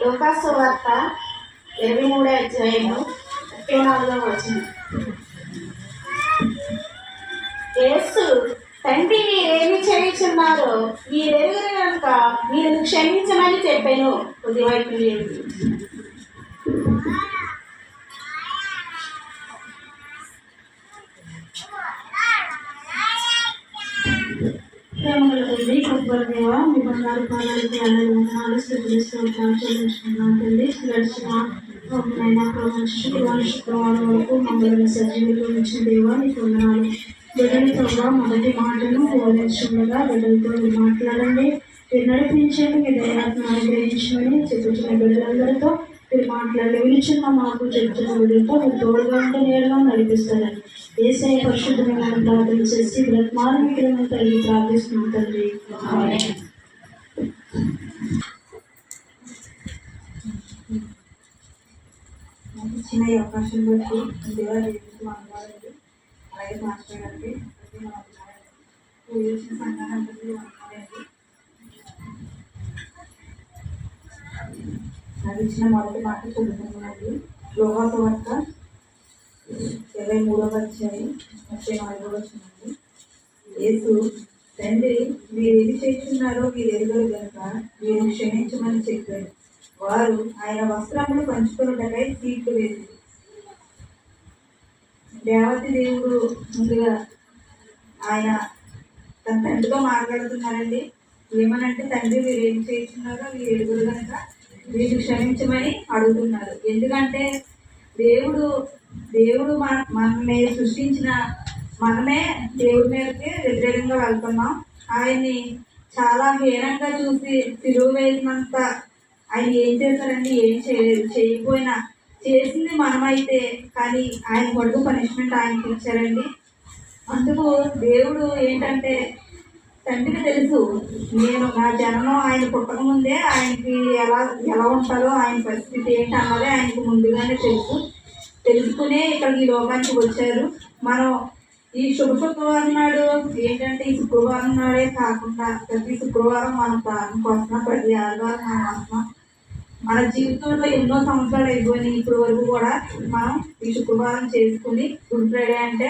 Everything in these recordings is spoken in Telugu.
లోకాసు వార్త ఇరవై మూడో అధ్యాయము ముప్పై నాలుగో వచ్చింది యేసు తండ్రి మీరేమి చేయుచున్నారో మీరెరుగురు కనుక మీరు క్షమించమని చెప్పాను. కొద్దివైపు లేదు తండ్రి దేవ మీ బంగారు పాదాలకి స్థితిస్తున్నాం గడిచిన నైనా శుక్రవారం శుక్రవారం వరకు మమ్మల్ని సజీవులు ఉంచిన దేవ నీకు వందనాలు బిడ్డలతో మొదటి మాటను బోధించుండగా బిడ్డలతో మాట్లాడండి. మీరు నడిపించండి మీ దయాత్మ అనుగ్రహించమని చెప్పుతున్న బిడ్డలందరితో మీరు మాట్లాడి విలుచున్న మాకు చెప్తున్న బిడ్డలతో మీరు తోడుగా ఉంటే నేరుగా నడిపిస్తారని ఏసఐ పరిశుద్ధమైన ప్రార్థన చేసి బ్రహ్మాను విగ్రహం తల్లి ప్రార్థిస్తున్నాం తండ్రి ఆమేన్. నాకు ఇచ్చిన ఈ అవకాశం బట్టి దేవాదేవికి వందనాలండి అలాగే మాస్టర్ గారికి అలాగే మా పూజించిన సంఘాలందరికీ వందనాలండి నాకు ఇచ్చిన మొదటి మాట చదువుతున్నానండి లోహాస వర్త ఇరవై మూడవ అధ్యాయం ముప్పై నాలుగవ వచ్చిందండి యేసు తండ్రి మీరు ఏమి చేస్తున్నారో మీరు ఎరుగరు కనుక మీరు క్షమించమని చెప్పారు. వారు ఆయన వస్త్రములు పంచుకున్నటకై సీట్లు వేసి దేవతి దేవుడు ముందుగా ఆయన తన తండ్రితో మాట్లాడుతున్నారండి. ఏమనంటే తండ్రి మీరు ఏం చేస్తున్నారో మీరు ఎరుగురు కనుక మీరు క్షమించమని అడుగుతున్నారు. ఎందుకంటే దేవుడు దేవుడు మన మనమే సృష్టించిన మనమే దేవుడి మీదకి వ్యతిరేకంగా వెళ్తున్నాం. ఆయన్ని చాలా హీనంగా చూసి తిరుగు వేసినంత ఆయన ఏం చేశారండి? ఏం చేయలేదు చేయకపోయినా చేసింది మనమైతే కానీ ఆయన కొడుకు పనిష్మెంట్ ఆయనకి ఇచ్చారండి అందుకు దేవుడు ఏంటంటే తండ్రికి తెలుసు. నేను నా జననం ఆయన పుట్టక ముందే ఆయనకి ఎలా ఎలా ఉంటారో ఆయన పరిస్థితి ఏంటి అన్నది ఆయనకు ముందుగానే తెలుసు. తెలుసుకునే ఇక్కడ ఈ లోకానికి వచ్చారు. మనం ఈ శుభ శుక్రవారం నాడు ఏంటంటే ఈ శుక్రవారం నాడే కాకుండా ప్రతి శుక్రవారం మనం ప్రారంభం వస్తున్నాం ప్రతి ఆదివారం మనం వస్తున్నాం మన జీవితంలో ఎన్నో సంవత్సరాలు అయిపోయినాయి. ఇప్పటి వరకు కూడా మనం ఈ శుక్రవారం చేసుకుని గుడ్ ఫ్రైడే అంటే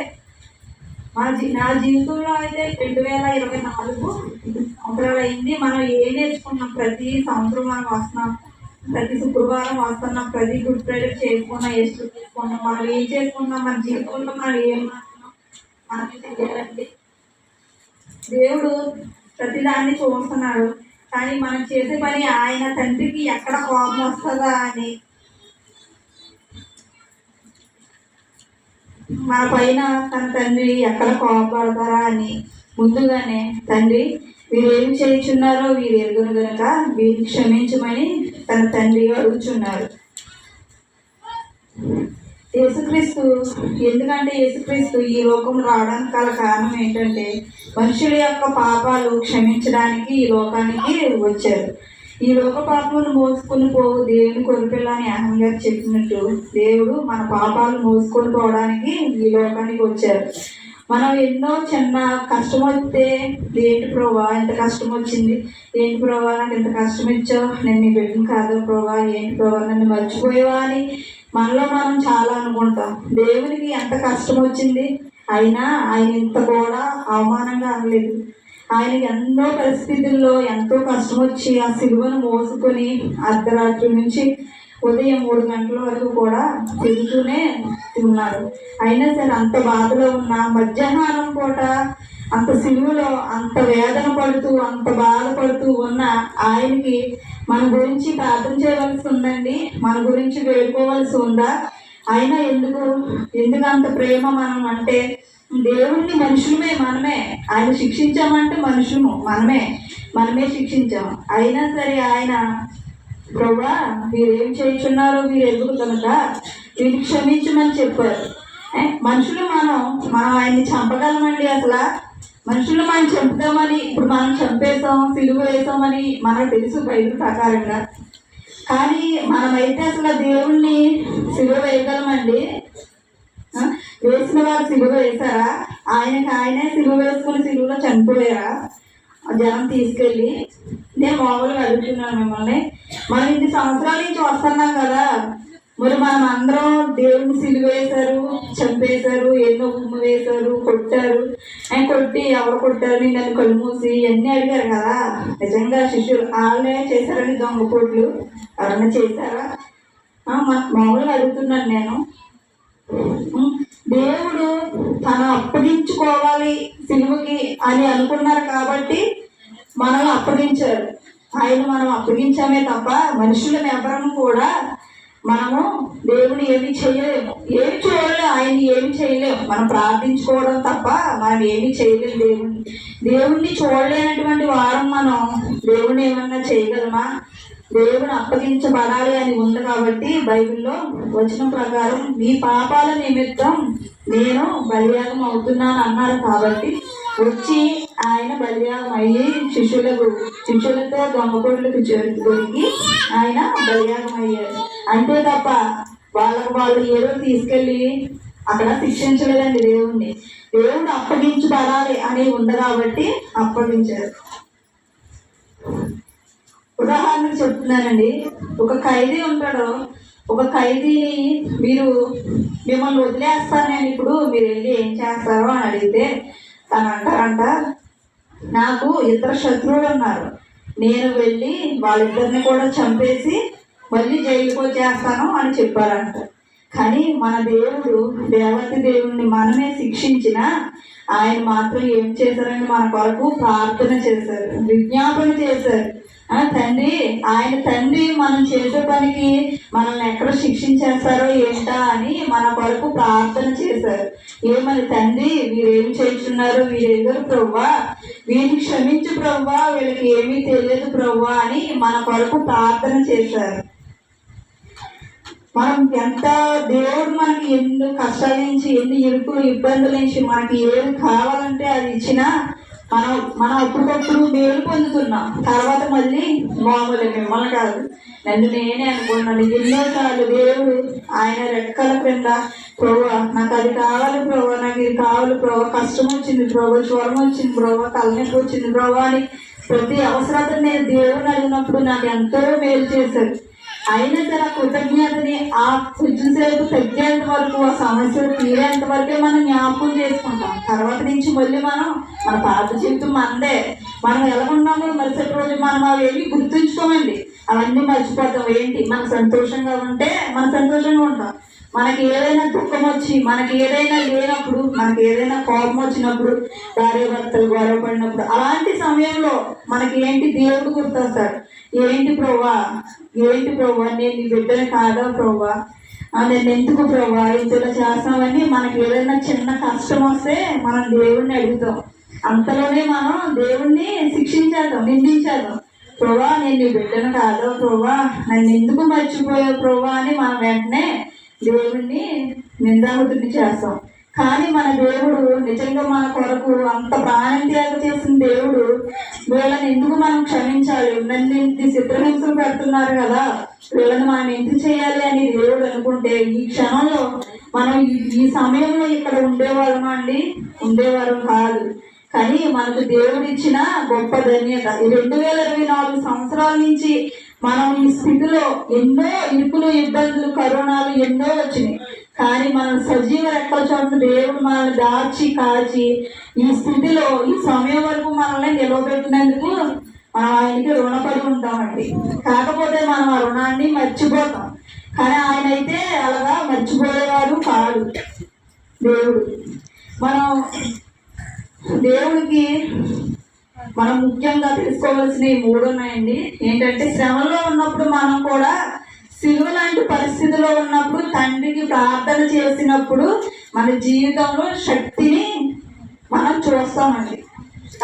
మా నా జీవితంలో అయితే రెండు వేల ఇరవై నాలుగు సంవత్సరాలు అయింది. మనం ఏం నేర్చుకున్నాం? ప్రతి సంవత్సరం మనం వస్తున్నాం. ప్రతి శుక్రవారం వస్తున్నాం. ప్రతి గుడ్ ఫ్రైడే చేసుకున్నాం ఎస్టు తీసుకున్నాం. మనం ఏం చేసుకున్నాం? మన జీవితంలో మనం ఏం మనకి తెలియాలండి. దేవుడు ప్రతిదాన్ని చూస్తున్నాడు. కానీ మనం చేసే పని ఆయన తండ్రికి ఎక్కడ కోపం వస్తుందా అని మన పైన తన తండ్రి ఎక్కడ కోపడతారా అని ముందుగానే తండ్రి వీరు ఏం చేయుచున్నారో వీరు ఎరుగును గనక వీరిని క్షమించమని తన తండ్రి అడుగుచున్నారు. యేసుక్రీస్తు ఎందుకంటే యేసుక్రీస్తు ఈ లోకం రావడానికి గల కారణం ఏంటంటే మనుషుల యొక్క పాపాలు క్షమించడానికి ఈ లోకానికి వచ్చారు. ఈ లోక పాపములు మోసుకొని పోవు. దేవుని కొరిపిల్ల అని అహం గారు చెప్పినట్టు దేవుడు మన పాపాలు మోసుకొని పోవడానికి ఈ లోకానికి వచ్చారు. మనం ఎన్నో చిన్న కష్టం వస్తే ఏంటి ప్రభా ఎంత కష్టం వచ్చింది ఏంటి ప్రభా నాకు ఎంత కష్టం ఇచ్చావు నేను నీ బిడ్డను కాదు ప్రభా ఏంటి ప్రభా నన్ను మర్చిపోయావా? అని మనలో మనం చాలా అనుకుంటాం. దేవునికి ఎంత కష్టం వచ్చింది అయినా ఆయన ఇంత కూడా అవమానంగా అనలేదు. ఆయన ఎన్నో పరిస్థితుల్లో ఎంతో కష్టం వచ్చి ఆ సిలువను మోసుకొని అర్ధరాత్రి నుంచి ఉదయం మూడు గంటల వరకు కూడా తిరుగుతూనే ఉన్నారు. అయినా సరే అంత బాధలో ఉన్న మధ్యాహ్నం పూట అంత సిలువలో అంత వేదన పడుతూ అంత బాధపడుతూ ఉన్న ఆయనకి మన గురించి ప్రార్థన చేయవలసి ఉందండి. మన గురించి వేడుకోవాల్సి ఉందా? అయినా ఎందుకు ఎందుకు అంత ప్రేమ మనం అంటే దేవుణ్ణి మనుషులమే మనమే. ఆయన శిక్షించామంటే మనుషులు మనమే. మనమే శిక్షించాము. అయినా సరే ఆయన ప్రభా మీరు ఏం చేయించున్నారో మీరు ఎందుకు కనుక? వీరికి క్షమించమని చెప్పారు. మనుషులు మనం మనం ఆయన్ని చంపగలమండి అసలు? మనుషులు మనం చంపుదామని ఇప్పుడు మనం చంపేసాం సిలువ వేసామని మనకు తెలుసు బయట ప్రకారంగా. కానీ మనమైతే అసలు దేవుణ్ణి సిలువ వేయగలమండి? వేసిన వారు సిలువ వేశారా? ఆయనకి ఆయనే సిలువ వేసుకుని సిలువలో చనిపోయారా? జనం తీసుకెళ్ళి నేను మామూలుగా అడుగుతున్నాను మిమ్మల్ని. మనం ఇన్ని సంవత్సరాల నుంచి వస్తున్నాం కదా. మరి మనం అందరం దేవుని సిలువ వేశారు చంపేశారు ఎన్నో ఉమ్ము వేశారు కొట్టారు. ఆయన కొట్టి ఎవరు కొట్టారు? నన్ను కళ్ళు మూసి ఇవన్నీ అడిగారు కదా. నిజంగా శిష్యులు వాళ్ళే చేశారని దొంగ పోట్లు ఎవరన్నా చేశారా? మా- మామూలుగా అడుగుతున్నాను నేను. దేవుడు తను అప్పగించుకోవాలి సిలువకి అని అనుకున్నారు కాబట్టి మనల్ని అప్పగించారు ఆయన మనం అప్పగించామే తప్ప మనుషుల ఎవరము కూడా మనము దేవుని ఏమి చేయలేము. ఏమి చూడలేము ఆయన్ని ఏమి చేయలేము. మనం ప్రార్థించుకోవడం తప్ప మనం ఏమి చేయలేము దేవుణ్ణి. దేవుణ్ణి చూడలేనటువంటి వారం మనం దేవుని ఏమన్నా చేయగలమా? దేవుని అప్పగించబడాలి అని ఉంది కాబట్టి బైబిల్లో వచనం ప్రకారం మీ పాపాల నిమిత్తం నేను బలియాగం అవుతున్నాను అన్నారు కాబట్టి వచ్చి ఆయన బలియాగం అయ్యి శిష్యులకు శిష్యులతో దొంగపొడులకు దొరికి ఆయన బలియాగం అయ్యారు అంతే తప్ప వాళ్ళకు వాళ్ళు ఏదో తీసుకెళ్ళి అక్కడ శిక్షించలేదండి దేవుణ్ణి. దేవుడు అప్పగించబడాలి అని ఉంది కాబట్టి అప్పగించారు. ఉదాహరణకు చెప్తున్నానండి. ఒక ఖైదీ ఉంటాడు. ఒక ఖైదీని మీరు మిమ్మల్ని వదిలేస్తాను నేను ఇప్పుడు మీరు వెళ్ళి ఏం చేస్తారో అని అడిగితే తను అంటారంట నాకు ఇద్దరు శత్రువులు ఉన్నారు. నేను వెళ్ళి వాళ్ళిద్దరిని కూడా చంపేసి మళ్ళీ జైలుకి వచ్చేస్తాను అని చెప్పారంట. కానీ మన దేవుడు దేవతి దేవుణ్ణి మనమే శిక్షించిన ఆయన మాత్రం ఏం చేశారని మన కొరకు ప్రార్థన చేశారు విజ్ఞాపన చేశారు. తండ్రి ఆయన తండ్రి మనం చేసే పనికి మనల్ని ఎక్కడ శిక్షించేస్తారో ఏంటా అని మన కొరకు ప్రార్థన చేశారు. ఏమని తండ్రి వీరేం చేస్తున్నారు? వీరెందరు ప్రవ్వా? వీరిని క్షమించు ప్రవ్వా? వీళ్ళకి ఏమీ తెలియదు ప్రవ్వా అని మన కొరకు ప్రార్థన చేశారు. మనం ఎంత దేవుడు మనకి ఎన్ని కష్టాల నుంచి ఎన్ని ఇరుకులు ఇబ్బందుల నుంచి మనకి ఏది కావాలంటే అది ఇచ్చినా మనం మనం అప్పుడప్పుడు మేలు పొందుతున్నాం. తర్వాత మళ్ళీ మామూలు మిమ్మల్ని కాదు. నన్ను నేనే అనుకున్నాను ఎన్నోసార్లు దేవుడు ఆయన రెక్కల క్రింద ప్రభు నాకు అది కావాలి ప్రభు నాకు ఇది కావాలి ప్రభు కష్టం వచ్చింది ప్రభు జ్వరం వచ్చింది ప్రభు తలనొప్పి వచ్చింది ప్రభు అని ప్రతి అవసరాన్ని నేను దేవుని అడిగినప్పుడు నాకు ఎంతో మేలు చేశారు అయినా సరే కృతజ్ఞతని ఆ కొంచెంసేపు తగ్గేంత వరకు ఆ సమస్యలు తీరేంత వరకే మనం జ్ఞాపకం చేసుకుంటాం. తర్వాత నుంచి మళ్ళీ మనం మన పాత జీవితం మనదే మనం ఎలా ఉన్నామో మరుసటి రోజు మనం అవి ఏమి గుర్తుంచుకోమండి. అవన్నీ మర్చిపోతాం. ఏంటి? మనం సంతోషంగా ఉంటే మనం సంతోషంగా ఉంటాం. మనకి ఏదైనా దుఃఖం వచ్చి మనకి ఏదైనా లేనప్పుడు మనకి ఏదైనా కోపం వచ్చినప్పుడు భార్య భర్తలు గొడవ పడినప్పుడు అలాంటి సమయంలో మనకి ఏంటి దేవుడు గుర్తొస్తాడు? ఏంటి ప్రభా? ఏంటి ప్రభా? నేను నీ బిడ్డని కాదా ప్రభా? ఆ, నేను ఎందుకు ప్రభా? ఇంతలో చేస్తామని మనకి ఏదైనా చిన్న కష్టం వస్తే మనం దేవుణ్ణి అడుగుతాం. అంతలోనే మనం దేవుణ్ణి శిక్షించేద్దాం నిందించేద్దాం. ప్రభా నేను నీ బిడ్డను కాదా ప్రభా. నన్ను ఎందుకు మర్చిపోయావు ప్రభా? అని మనం వెంటనే దేవుణ్ణి నిందాహుతుని చేస్తాం. కానీ మన దేవుడు నిజంగా మన కొరకు అంత ప్రాణం త్యాగ చేసిన దేవుడు వీళ్ళని ఎందుకు మనం క్షమించాలి? నన్ను చిత్రహింసలు పెడుతున్నారు కదా. వీళ్ళని మనం ఎందుకు చేయాలి అని దేవుడు అనుకుంటే ఈ క్షణంలో మనం ఈ- సమయంలో ఇక్కడ ఉండేవాళ్ళమా అండి? ఉండేవారం కాదు. కానీ మనకు దేవుడిచ్చిన గొప్ప ధన్యత. ఈ రెండు వేల ఇరవై నాలుగు సంవత్సరాల నుంచి మనం ఈ స్థితిలో ఎన్నో ఇరుకులు ఇబ్బందులు కరోనాలు ఎన్నో వచ్చినాయి. కానీ మనం సజీవ రెక్కల చోట దేవుడు మనల్ని దాచి కాచి ఈ స్థితిలో ఈ సమయం వరకు మనల్ని నిలవబెట్టినందుకు మనం ఆయనకి రుణపడి ఉంటామండి. కాకపోతే మనం ఆ రుణాన్ని మర్చిపోతాం. కానీ ఆయన అయితే అలాగా మర్చిపోయేవాడు కాదు దేవుడు. మనం దేవుడికి మనం ముఖ్యంగా తెలుసుకోవాల్సినవి మూడు ఉన్నాయండి. ఏంటంటే శ్రమలో ఉన్నప్పుడు మనం కూడా సిలువ లాంటి పరిస్థితిలో ఉన్నప్పుడు తండ్రికి ప్రార్థన చేసినప్పుడు మన జీవితంలో శక్తిని మనం చూస్తామండి.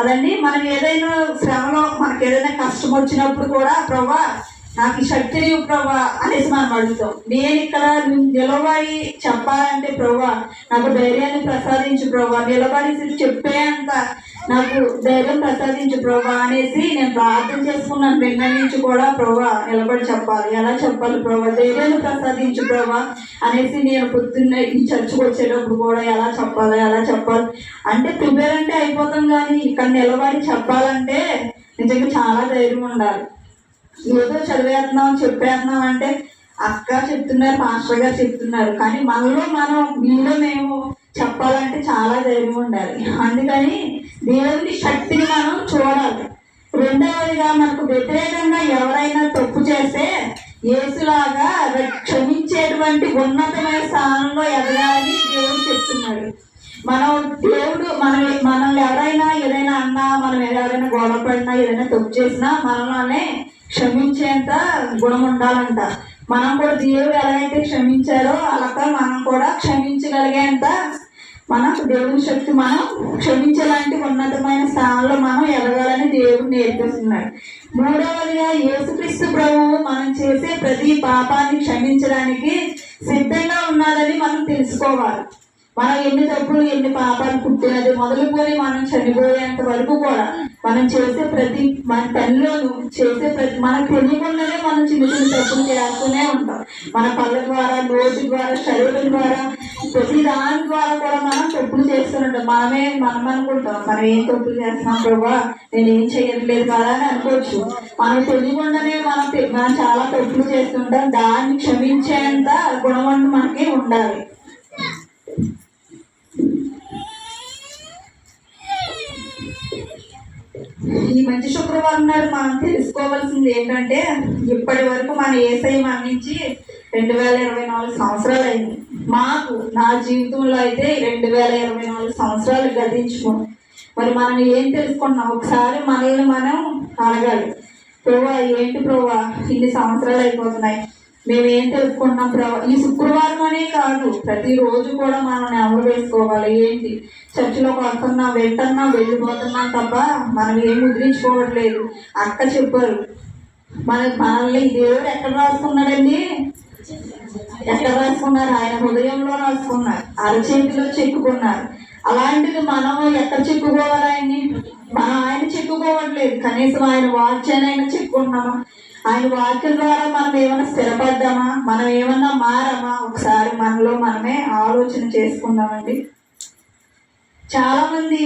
అదండి మనం ఏదైనా శ్రమలో మనకి ఏదైనా కష్టం వచ్చినప్పుడు కూడా ప్రభా నాకు శక్తి శక్తిని ప్రభా అనేసి మనం అడుగుతాం. నేను ఇక్కడ నిలబడి చెప్పాలంటే ప్రభా నాకు ధైర్యాన్ని ప్రసాదించు ప్రభా. నిలబడి చెప్పేంత నాకు ధైర్యం ప్రసాదించు ప్రభా అనేసి నేను ప్రార్థన చేసుకున్నాను. నిన్న నుంచి కూడా ప్రభా నిలబడి చెప్పాలి. ఎలా చెప్పాలి ప్రభా? ధైర్యాన్ని ప్రసాదించు ప్రభా అనేసి నేను పొద్దున్న ఈ చర్చకు వచ్చేటప్పుడు కూడా ఎలా చెప్పాలి? ఎలా చెప్పాలి? అంటే ప్రిపేర్ అంటే అయిపోతాం కానీ ఇక్కడ నిలబడి చెప్పాలంటే నిజంగా చాలా ధైర్యం ఉండాలి. ఏదో చదివేస్తున్నాం చెప్పేస్తున్నాం అంటే అక్క చెప్తున్నారు మాస్టర్ గారు చెప్తున్నారు. కానీ మనలో మనం మీలో మేము చెప్పాలంటే చాలా ధైర్యం ఉండాలి. అందుకని దేవుని శక్తిని మనం చూడాలి. రెండవదిగా మనకు వ్యతిరేకంగా ఎవరైనా తప్పు చేస్తే యేసులాగా క్షమించేటువంటి ఉన్నతమైన స్థానంలో ఎదగాలని దేవుడు చెప్తున్నాడు. మనం దేవుడు మనం మనల్ని ఎవరైనా ఏదైనా అన్నా మనం ఎవరైనా గొడవ పడినా ఏదైనా తప్పు చేసినా మనలోనే క్షమించేంత గుణం ఉండాలంట మనం కూడా దేవుడు ఎలాగైతే క్షమించారో అలాగా మనం కూడా క్షమించగలిగేంత మన దేవుని శక్తి మనం క్షమించలాంటి ఉన్నతమైన స్థానంలో మనం ఎదగాలని దేవుడు నేర్పిస్తున్నాడు. మూడవదిగా యేసుక్రీస్తు ప్రభువు మనం చేసే ప్రతి పాపాన్ని క్షమించడానికి సిద్ధంగా ఉన్నాడని మనం తెలుసుకోవాలి. మనం ఎన్ని తప్పులు ఎన్ని పాపాలు పుట్టినది మొదలుకొని మనం చనిపోయేంత వరకు కూడా మనం చేసే ప్రతి మన పనిలోను చేసే ప్రతి మనకు తెలియకుండానే మనం చిన్న చిన్న తప్పులు చేస్తూనే ఉంటాం. మన పళ్ళ ద్వారా నోటి ద్వారా శరీరం ద్వారా ప్రతి దాని ద్వారా కూడా మనం తప్పులు చేస్తుంటాం మనమే మనం అనుకుంటాం మనం ఏం తప్పులు చేస్తున్నాం ప్రభా? నేను ఏం చేయట్లేదు కదా అని అనుకోవచ్చు. మనం తెలియకుండానే మనం మనం చాలా తప్పులు చేస్తుంటాం దాన్ని క్షమించేంత గుణవంతం మనకి ఉండాలి. ఈ మంచి శుక్రవారం నాడు మనం తెలుసుకోవాల్సింది ఏంటంటే ఇప్పటి వరకు మన ఏసఐ మరణించి రెండు వేల ఇరవై నాలుగు సంవత్సరాలు అయింది మాకు నా జీవితంలో అయితే రెండు వేల ఇరవై నాలుగు సంవత్సరాలు గతించుకున్నాం మరి మనం ఏం తెలుసుకుంటున్నాం ఒకసారి మనల్ని మనం అడగాలి. ప్రభా ఏంటి ప్రభా? ఇన్ని సంవత్సరాలు అయిపోతున్నాయి. మేమేం ఏం తెలుసుకుంటున్నాం ప్రభా? ఈ శుక్రవారం అనే కాదు ప్రతిరోజు కూడా మనం ఎవరు వేసుకోవాలి ఏంటి? చర్చిలోకి వస్తున్నాం వెళ్తున్నాం వెళ్ళిపోతున్నాం తప్ప మనం ఏం ముద్రించుకోవట్లేదు. అక్క చెప్పారు మన మనల్ని దేవుడు ఎక్కడ రాసుకున్నాడండి? ఎక్కడ రాసుకున్నారు? ఆయన హృదయంలో రాసుకున్నారు. అరచేతిలో చెక్కుకున్నారు. అలాంటిది మనం ఎక్కడ చెక్కుకోవాలి ఆయన్ని? మనం ఆయన చెక్కుకోవట్లేదు. కనీసం ఆయన వాక్యాన్ని ఆయన చెప్పుకుంటున్నామా ఆయన వాక్యం ద్వారా మనం ఏమైనా స్థిరపడ్డామా? మనం ఏమన్నా మారామా? ఒకసారి మనలో మనమే ఆలోచన చేసుకుందామండి. చాలా మంది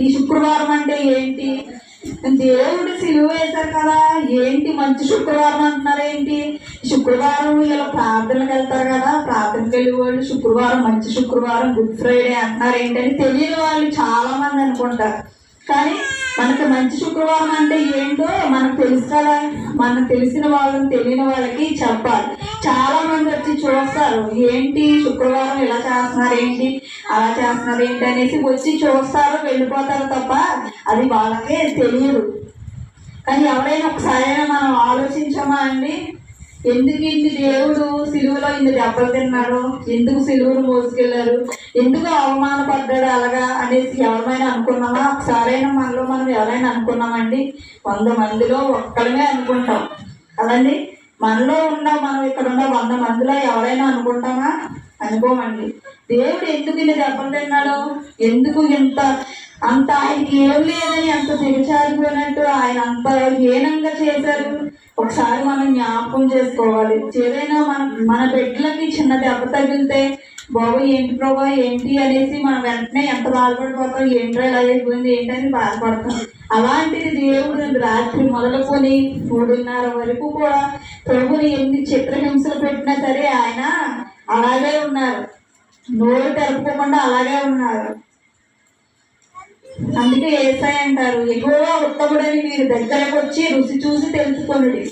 ఈ శుక్రవారం అంటే ఏంటి? దేవుడు సిలువ వేశారు కదా. ఏంటి మంచి శుక్రవారం అంటున్నారు ఏంటి? శుక్రవారం ఇలా ప్రార్థనకు వెళ్తారు కదా. ప్రార్థనకు వెళ్ళే వాళ్ళు శుక్రవారం మంచి శుక్రవారం గుడ్ ఫ్రైడే అంటున్నారు ఏంటని తెలియని వాళ్ళు చాలా మంది అనుకుంటారు. కానీ మనకి మంచి శుక్రవారం అంటే ఏంటో మనకు తెలుసు మనకు తెలిసిన వాళ్ళని తెలియని వాళ్ళకి చెప్పాలి. చాలా మంది వచ్చి చూస్తారు ఏంటి శుక్రవారం ఇలా చేస్తున్నారు ఏంటి అలా చేస్తున్నారు ఏంటి అనేసి వచ్చి చూస్తారు వెళ్ళిపోతారు తప్ప అది వాళ్ళకే తెలియదు. కానీ ఎవరైనా ఒకసారి మనం ఆలోచించామా అండి? ఎందుకు ఇన్ని దేవుడు సిలువలో ఇన్ని దెబ్బలు తిన్నాడు ఎందుకు సిలువను మోసుకెళ్ళారు? ఎందుకు అవమానపడ్డాడు అలాగా అనేసి ఎవరైనా అనుకున్నామా ఒకసారైనా మనలో మనం ఎవరైనా అనుకున్నామండి. వంద మందిలో ఒక్కడమే అనుకుంటాం. కదండి? మనలో ఉన్న మనం ఇక్కడ ఉన్న వంద మందిలో ఎవరైనా అనుకుంటామా? అనుకోమండి. దేవుడు ఎందుకు ఇన్ని దెబ్బలు తిన్నాడు? ఎందుకు ఇంత అంత ఆయనకి ఏం లేదని అంత దిగజారిపోయినట్టు ఆయన అంత హీనంగా చేశారు? ఒకసారి మనం జ్ఞాపకం చేసుకోవాలి. ఏదైనా మన మన బిడ్డలకి చిన్న దెబ్బ తగిలితే బాబు ఏంటి ప్రభా ఏంటి? అనేసి మనం వెంటనే ఎంత బాధపడిపోతాం ఏంటో ఇలా అయిపోయింది ఏంటని బాధపడతాం. అలాంటిది దేవుడు రాత్రి మొదలుకొని మూడున్నర వరకు కూడా ప్రభుని ఎన్ని చిత్రహింసలు పెట్టినా సరే ఆయన అలాగే ఉన్నారు. నోరు తెరపకుండా అలాగే ఉన్నారు. అందుకే ఏసాయి అంటారు ఎక్కువగా ఉత్తముడని మీరు దగ్గరకు వచ్చి రుచి చూసి తెలుసుకోండి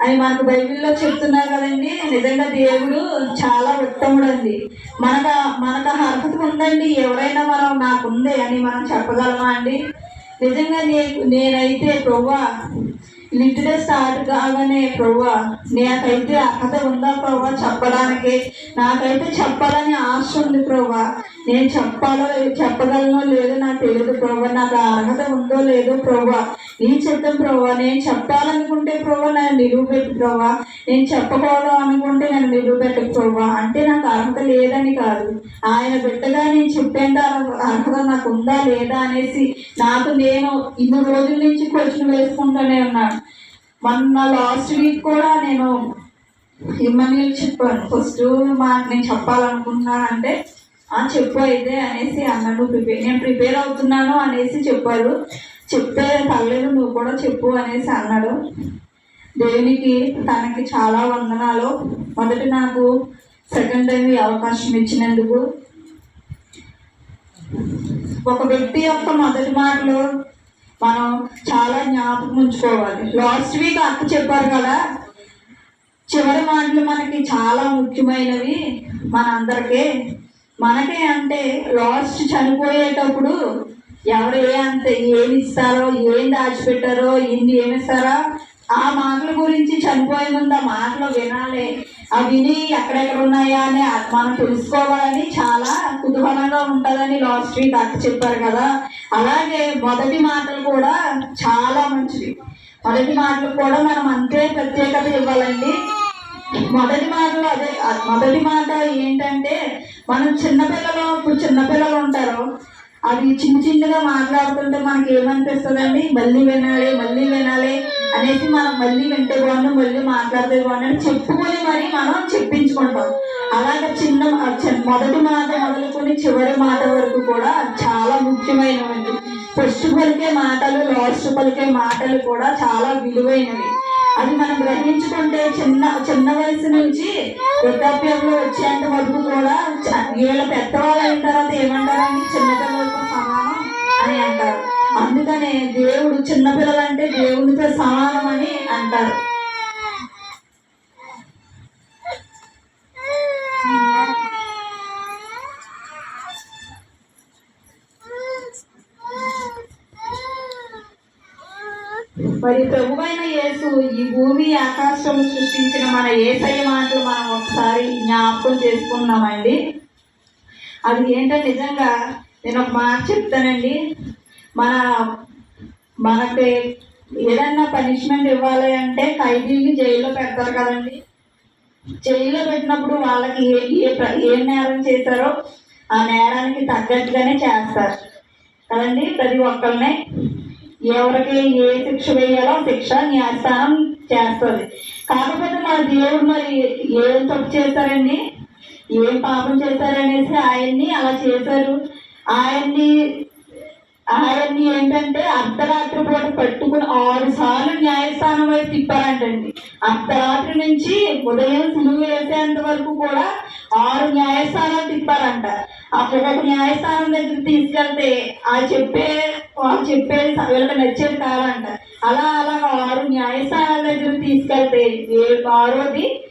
అని మనకు బైబిల్లో చెప్తున్నారు కదండి నిజంగా దేవుడు చాలా ఉత్తముడు అండి మనకు మనకు అర్హత ఉందండి ఎవరైనా మనం నాకుంది అని మనం చెప్పగలమా అండి? నిజంగా నేను నేనైతే ప్రవ్వా లిటిల్ స్టార్ట్ కాగానే ప్రవ్వా నాకైతే అర్హత ఉందా ప్రవ్వా చెప్పడానికి? నాకైతే చెప్పాలని ఆశ ఉంది ప్రవ్వా. నేను చెప్పాలో చెప్పగలనో లేదో నాకు తెలియదు ప్రభా. నాకు అర్హత ఉందో లేదో ప్రభా. నీ చిత్తం ప్రభా. నేను చెప్పాలనుకుంటే ప్రభా నన్ను నిలువబెట్టు ప్రభా. నేను చెప్పకూడదు అనుకుంటే నన్ను నిలువబెట్టు ప్రభా. అంటే నాకు అర్హత లేదని కాదు. ఆయన బిడ్డగా నేను చెప్పేంత అర్హత నాకు ఉందా లేదా అనేసి నాకు నేను ఇన్ని రోజుల నుంచి క్వశ్చన్ వేసుకుంటూనే ఉన్నాను. మొన్న లాస్ట్ వీక్ కూడా నేను ఇమ్మని చెప్పాను. ఫస్ట్ మా నేను చెప్పాలనుకున్నాను అంటే చెప్పు అయితే అనేసి అన్నాడు ప్రిపేర్ నేను ప్రిపేర్ అవుతున్నాను అనేసి చెప్పారు చెప్తే పర్లేదు నువ్వు కూడా చెప్పు అనేసి అన్నాడు. దేవునికి తనకి చాలా వందనాలు. మొదటి నాకు సెకండ్ టైం ఈ అవకాశం ఇచ్చినందుకు. ఒక వ్యక్తి యొక్క మొదటి మాటలు మనం చాలా జ్ఞాపకం ఉంచుకోవాలి. లాస్ట్ వీక్ అక్క చెప్పారు కదా చివరి మాటలు మనకి చాలా ముఖ్యమైనవి మనందరికీ. మనకే అంటే లాస్ట్ చనిపోయేటప్పుడు ఎవరు ఏ అంత ఏమి ఇస్తారో ఏం దాచిపెట్టారో ఇన్ని ఏమి ఇస్తారో ఆ మాటల గురించి చనిపోయే ముందు ఆ మాటలు వినాలి. ఆ విని ఎక్కడెక్కడ ఉన్నాయా అని మనం తెలుసుకోవాలని చాలా కుతూహలంగా ఉంటుందని లాస్ట్ వీక్ అక్క చెప్పారు కదా. అలాగే మొదటి మాటలు కూడా చాలా మంచివి. మొదటి మాటలు కూడా మనం అంతే ప్రత్యేకత ఇవ్వాలండి. మొదటి మాటలు అదే మొదటి మాట ఏంటంటే మనం చిన్నపిల్లలు ఇప్పుడు చిన్నపిల్లలు ఉంటారు. అవి చిన్న చిన్నగా మాట్లాడుతుంటే మనకి ఏమనిపిస్తుందండి? మళ్ళీ వినాలి మళ్ళీ వినాలి అనేసి మనం మళ్ళీ వింటే బాగుండు మళ్ళీ మాట్లాడితే బాగుండు అని చెప్పుకొని మరి మనం చెప్పించుకుంటాం. అలాగే చిన్న మొదటి మాట మొదలుకొని చివరి మాట వరకు కూడా చాలా ముఖ్యమైనవి ఫస్ట్ పలికే మాటలు లాస్ట్ పలికే మాటలు కూడా చాలా విలువైనవి. అది మనం గ్రహించుకుంటే చిన్న చిన్న వయసు నుంచి వృద్ధాప్యంలో వచ్చేంత వరకు కూడా వీళ్ళ పెద్దవాళ్ళు అయిన తర్వాత ఏమంటారని చిన్నపిల్లలతో సమానం అని అంటారు. అందుకనే దేవుడు చిన్నపిల్లలు అంటే దేవుడితో సమానం అని అంటారు. మరి ప్రభువైన చేస్తూ ఈ భూమి ఆకాశం సృష్టించిన మన ఏసయ్య మాటలు మనం ఒకసారి జ్ఞాపకం చేసుకున్నామండి అది ఏంటో నిజంగా నేను ఒక మాట చెప్తానండి. మన మనకి ఏదన్నా పనిష్మెంట్ ఇవ్వాలి అంటే ఖైదీని జైల్లో పెడతారు కదండి. జైల్లో పెట్టినప్పుడు వాళ్ళకి ఏ ఏ ఏ నేరం చేశారో ఆ నేరానికి తగ్గట్టుగానే చేస్తారు. కదండి? ప్రతి ఒక్కరిని ఎవరికి ఏ శిక్ష వేయాలో శిక్ష న్యాయస్థానం చేస్తుంది. కాకపోతే మన దేవుడు మరి ఏం తప్పు చేశారండి? ఏం పాపం చేశారనేసి ఆయన్ని అలా చేశారు. ఆయన్ని ఆయన్ని ఏంటంటే అర్ధరాత్రి పూట పట్టుకుని ఆరు సార్లు న్యాయస్థానం వైపు తిప్పారంటండి. అర్ధరాత్రి నుంచి ఉదయం సులువు వేసేంత వరకు కూడా ఆరు న్యాయస్థానాలు తిప్పారంట. అక్కడ ఒక న్యాయస్థానం దగ్గర తీసుకెళ్తే ఆ చెప్పే వాళ్ళు చెప్పేది వీళ్ళకి నచ్చేది కాదంట. అలా అలా ఆరు న్యాయస్థానాల దగ్గర తీసుకెళ్తే ఆరోది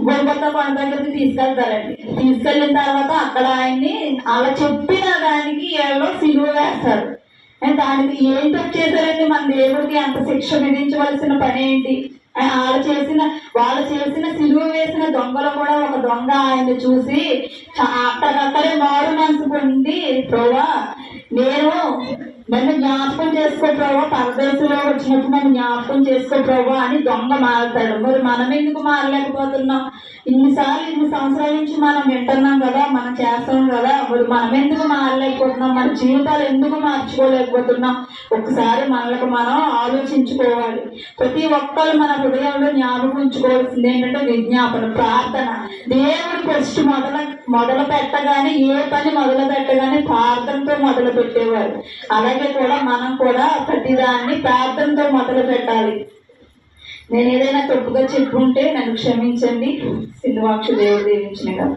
గొప్ప కొండ దగ్గరికి తీసుకెళ్తారండి. తీసుకెళ్ళిన తర్వాత అక్కడ ఆయన్ని అలా చెప్పిన దానికి ఏళ్ళలో సిలువ వేస్తారు. అండ్ దానికి ఏం తప్పు చేశారండి? మన దేవుడికి అంత శిక్ష విధించవలసిన పని ఏంటి? వాళ్ళు చేసిన వాళ్ళు చేసిన సిలువ వేసిన దొంగలు కూడా ఒక దొంగ ఆయన చూసి అక్కడక్కడే మారు మనసు పొంది ప్రోవా నేను నన్ను జ్ఞాపకం చేసుకో ప్రభా పరదేశంలో వచ్చినప్పుడు నన్ను జ్ఞాపకం చేసుకో ప్రభా అని దొంగ మారుతాడు. మరి మనం ఎందుకు మారలేకపోతున్నాం? ఇన్నిసార్లు ఇన్ని సంవత్సరాల నుంచి మనం వింటున్నాం కదా మనం చేస్తాం కదా మరి మనం ఎందుకు మారలేకపోతున్నాం? మన జీవితాలు ఎందుకు మార్చుకోలేకపోతున్నాం? ఒకసారి మనలకు మనం ఆలోచించుకోవాలి. ప్రతి ఒక్కరు మన హృదయంలో జ్ఞాపకం ఉంచుకోవాల్సింది ఏంటంటే విజ్ఞాపన ప్రార్థన. దేవుడు ఫస్ట్ మొదల మొదలు పెట్టగానే ఏ పని మొదలు పెట్టగానే ప్రార్థనతో మొదలు పెట్టేవారు అలాగే కూడా మనం కూడా ప్రతిదాన్ని ప్రార్థనతో మొదలు పెట్టాలి. నేను ఏదైనా తప్పుగా చెప్పుంటే నన్ను క్షమించండి. సిల్వాక్ష దేవుడు దీవించిన